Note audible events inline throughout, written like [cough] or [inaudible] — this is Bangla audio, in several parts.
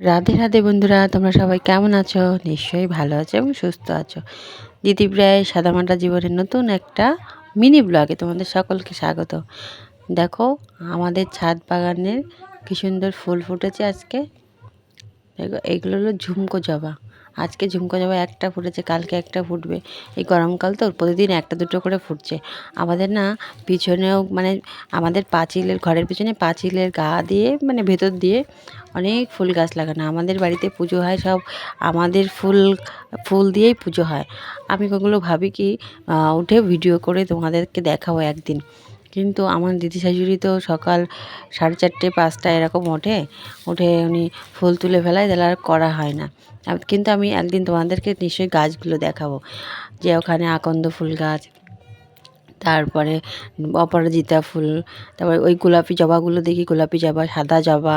রাধে রাধে বন্ধুরা, তোমরা সবাই কেমন আছো? নিশ্চয়ই ভালো আছো এবং সুস্থ আছো। দিদি প্রায় সাদামাটা জীবনের নতুন একটা মিনি ব্লগে তোমাদের সকলকে স্বাগত। দেখো, আমাদের ছাদ বাগানের কী সুন্দর ফুল ফুটেছে আজকে। দেখো, এগুলো হলো ঝুমকো জবা। আজকে ঝুমকো জবা একটা ফুটেছে, কালকে একটা ফুটবে। এই গরমকাল তো প্রতিদিন একটা দুটো করে ফুটছে। আমাদের না পিছনেও মানে আমাদের পাঁচিলের, ঘরের পিছনে পাঁচিলের গা দিয়ে মানে ভেতর দিয়ে অনেক ফুল গাছ লাগানো। আমাদের বাড়িতে পুজো হয় সব, আমাদের ফুল ফুল দিয়েই পুজো হয়। আমি ওগুলো ভাবি কি উঠে ভিডিও করে তোমাদেরকে দেখাবো একদিন। কিন্তু আমার দিদি শাশুড়ি তো সকাল সাড়ে চারটে পাঁচটা এরকম ওঠে। উঠে উনি ফুল তুলে ফেলায়, তাহলে আর করা হয় না। কিন্তু আমি একদিন তোমাদেরকে নিশ্চয়ই গাছগুলো দেখাবো। যে ওখানে আকন্দ ফুল গাছ তারপরে অপরাজিতা ফুল, তারপরে ওই গোলাপি জবাগুলো দেখি, গোলাপি জবা, সাদা জবা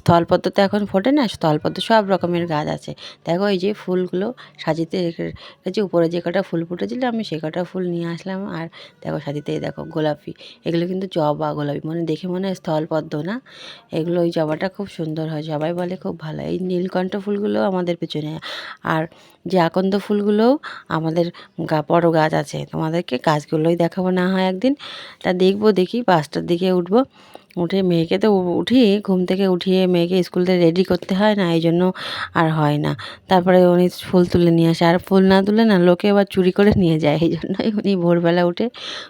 স্থলপদ্ম তো এখন ফোটে না, স্থলপদ্ম সব রকমের গাছ আছে। দেখো এই যে ফুলগুলো সাজিতে রেখেছি, উপরে যে কটা ফুল ফুটেছিল আমি সে কটা ফুল নিয়ে আসলাম, আর দেখো সাজিতে দেখো গোলাপি, এগুলো কিন্তু জবা গোলাপি মানে দেখে মনে হয় স্থলপদ্ম না? এগুলো ওই জবাটা খুব সুন্দর হয়, সবাই বলে খুব ভালো, এই নীলকণ্ঠ ফুলগুলো আমাদের পেছনে, আর যে আকন্দ ফুলগুলোও আমাদের বড় গাছ আছে, তোমাদেরকে গাছগুলোই দেখাবো না হয় একদিন। তা দেখব দেখি পাঁচটার দিকে উঠবো। উঠে মেয়েকে তো উঠিয়ে ঘুম থেকে উঠিয়ে মেয়েকে স্কুল থেকে রেডি করতে হয় না, এই জন্য আর হয় না। তারপরে উনি ফুল তুলে নিয়ে আসে, আর ফুল না তুলে না, লোকে আবার চুরি করে নিয়ে যায়, এই জন্যই উনি ভোরবেলা উঠে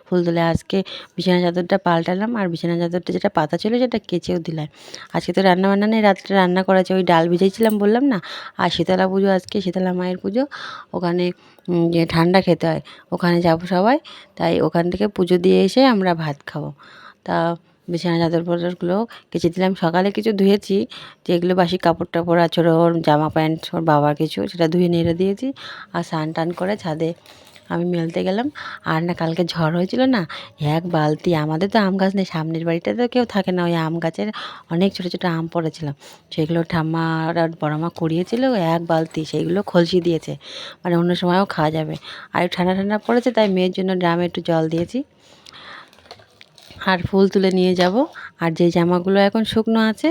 ফুল তুলে, আজকে বিছানা চাদরটা পাল্টালাম, আর বিছানা চাদরটা যেটা পাতা ছিল সেটা কেচেও দিলাম। আজকে তো রান্না বান্না নেই, রাত্রে রান্না করেছে, ওই ডাল ভিজেছিলাম বললাম না, আর শীতলা পুজো আজকে, শীতলা মায়ের পুজো, ওখানে যে ঠান্ডা খেতে হয়, ওখানে যাব সবাই, তাই ওখান থেকে পুজো দিয়ে এসে আমরা ভাত খাব। তা বিছানা, চাদর পাদরগুলো কেচে দিলাম। সকালে কিছু ধুয়েছি, যেগুলো বাসি কাপড় টাপড় আছড়ো ওর জামা প্যান্ট, ওর বাবার কিছু, সেটা ধুয়ে নেড়ে দিয়েছি আর স্নান টান করে ছাদে আমি মেলতে গেলাম। আর না, কালকে ঝড় হয়েছিল না, এক বালতি, আমাদের তো আম গাছ নেই, সামনের বাড়িতে তো কেউ থাকে না, ওই আম গাছের অনেক ছোটো ছোটো আম পড়েছিল। সেগুলো ঠাম্মা আর কুড়িয়েছিল, এক বালতি সেইগুলো খলসি দিয়েছে মানে অন্য সময়ও খাওয়া যাবে। আর ঠান্ডা ঠান্ডা পড়েছে, তাই মেয়ের জন্য ড্রামে একটু জল দিয়েছি। আর ফুল তুলে নিয়ে যাব। আর যে জামাগুলো এখন শুকনো আছে,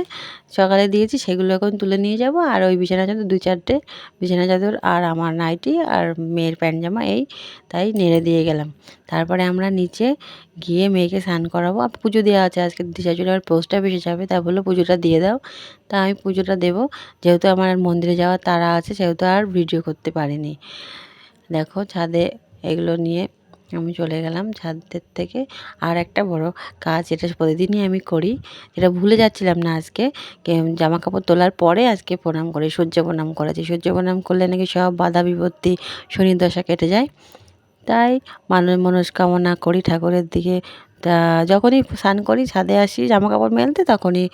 সকালে দিয়েছি, সেগুলো এখন তুলে নিয়ে যাব। আর ওই বিছানা চাদর, দু চারটে বিছানা চাদর আর আমার নাইটি আর মেয়ের প্যান্ট জামা, এই তাই নেড়ে দিয়ে গেলাম। তারপরে আমরা নিচে গিয়ে মেয়েকে স্নান করাবো। আর পুজো দেওয়া আছে, আজকে দিশাচুরি আর পোস্টটা বেশি যাবে তা বলল পুজোটা দিয়ে দাও। তা আমি পুজোটা দেবো। যেহেতু আমার মন্দিরে যাওয়ার তারা আছে, সেহেতু আর ভিডিও করতে পারিনি। দেখো ছাদে এগুলো নিয়ে আমি চলে গেলাম ছাদের থেকে। আর একটা বড় কাজ এটা প্রতিদিনই আমি করি, যেটা ভুলে যাচ্ছিলাম না আজকে জামা কাপড় তোলার পরে আজকে প্রণাম করি, সূর্য প্রণাম করেছি সূর্য প্রণাম করলে নাকি সব বাধা বিপত্তি শনির দশা কেটে যায়। তাই মানুষ মনস্কামনা করি ঠাকুরের দিকে। তা যখনই স্নান করি, ছাদে আসি জামা কাপড় মেলতে তখনই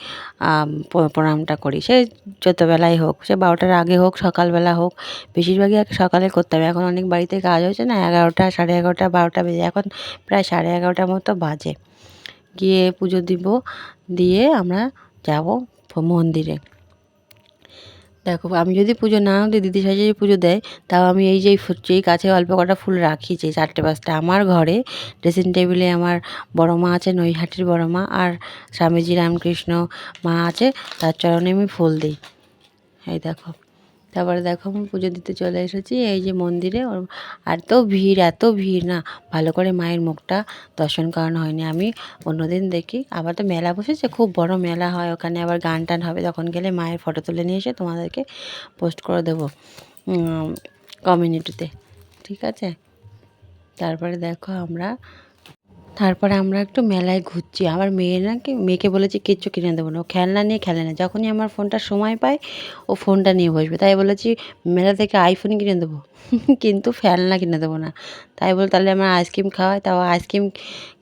প্রণামটা করি। সে যত বেলায় হোক, সে বারোটার আগে হোক, সকালবেলা হোক, বেশিরভাগই আগে সকালে করতে হবে। এখন অনেক বাড়িতে কাজ হয়েছে না, এগারোটা, সাড়ে এগারোটা, বারোটা বেজে, এখন প্রায় সাড়ে এগারোটার মতো বাজে। গিয়ে পুজো দিব, দিয়ে আমরা যাব মন্দিরে। দেখো, আমি যদি পুজো না দিই, দিদি সাজিয়ে পুজো দেয়, তাও আমি এই যে এই কাছে অল্প কটা ফুল রাখি যে চারটে পাঁচটা আমার ঘরে। ড্রেসিং টেবিলে আমার বড় মা আছে, নৈহাটির বড় মা, আর স্বামীজি রামকৃষ্ণ মা আছে, তার চরণে আমি ফুল দিই। এই দেখো। তারপরে দেখো আমি পুজো দিতে চলে এসেছি, এই যে মন্দিরে। এত ভিড় এত ভিড় না। ভালো করে মায়ের মুখটা দর্শন করানো হয়নি। আমি অন্যদিন দেখি। আবার তো মেলা বসেছে, খুব বড় মেলা হয়। ওখানে আবার গান টান হবে। তখন গেলে মায়ের ফটো তুলে নিয়ে এসে তোমাদেরকে পোস্ট করে দেবো কমিউনিটিতে ঠিক আছে? তারপরে দেখো আমরা তারপরে আমরা একটু মেলায় ঘুরছি। আবার মেয়ে নাকি মেয়েকে বলেছি, কিচ্ছু কিনে দেবো না। ও খেলনা নিয়ে খেলে না। যখনই আমার ফোনটা সময় পায়, ও ফোনটা নিয়ে বসবে। তাই বলেছি, মেলা থেকে আইফোন কিনে দেবো। [laughs] কিন্তু খেলনা কিনে দেবো না। তাই বলে, তাহলে আমার আইসক্রিম খাওয়াই তাও আইসক্রিম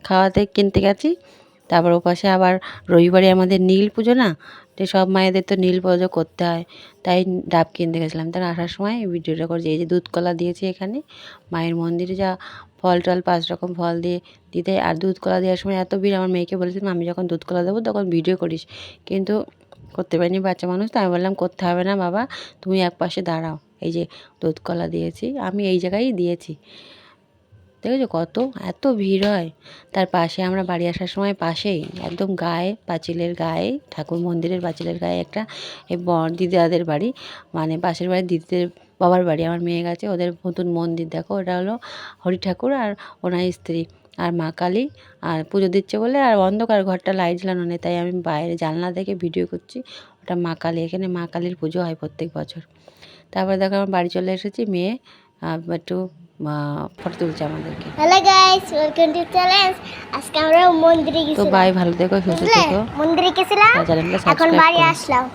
খাওয়াতে কিনতে গেছি। তারপর ওপাশে আবার রবিবারে আমাদের নীল পুজো না? তো সব মায়েদের তো নীল পুজো করতে হয়, তাই ডাব কিনতে গেছিলাম। তার আসার সময় ভিডিওটা করছি এই যে দুধ কলা দিয়েছি এখানে, মায়ের মন্দিরে যা ফল টল পাঁচ রকম ফল দিয়ে দিতে আর দুধ কলা দেওয়ার সময় এত ভিড়, আমার মেয়েকে বলেছিলাম, আমি যখন দুধ কলা দেবো তখন ভিডিও করিস। কিন্তু করতে পারিনি, বাচ্চা মানুষ তো আমি বললাম, করতে হবে না বাবা, তুমি এক পাশে দাঁড়াও। এই যে দুধ কলা দিয়েছি, আমি এই জায়গায় দিয়েছি। দেখেছ কত? এত ভিড় হয়। তার পাশে আমরা বাড়ি আসার সময় পাশেই একদম গায়ে পাঁচিলের গায়ে, ঠাকুর মন্দিরের পাঁচিলের গায়ে একটা এই বর দিদাদের বাড়ি। মানে পাশের বাড়ির দিদিদের বাবার বাড়ি। আমার মেয়ে গেছে, ওদের নতুন মন্দির। দেখো, ওটা হলো হরি ঠাকুর আর ওনার স্ত্রী। আর মা কালী, আর পুজো দিচ্ছে বলে আর অন্ধকার ঘরটা লাইট জ্বালানো নেই। তাই আমি বাইরে জানলা থেকে ভিডিও করছি। ওটা মা কালী। এখানে মা কালীর পুজো হয় প্রত্যেক বছর। তারপর দেখো, আমার বাড়ি চলে এসেছি। মেয়ে একটু ফটো তুলছে আমাদেরকে। Hello guys welcome to challenge আজকে আমরা মন্দিরে তো গেছিলাম। বাই ভালো থেকো সুস্থ থেকো। মন্দিরে গেছিলাম এখন বাড়ি আসলাম।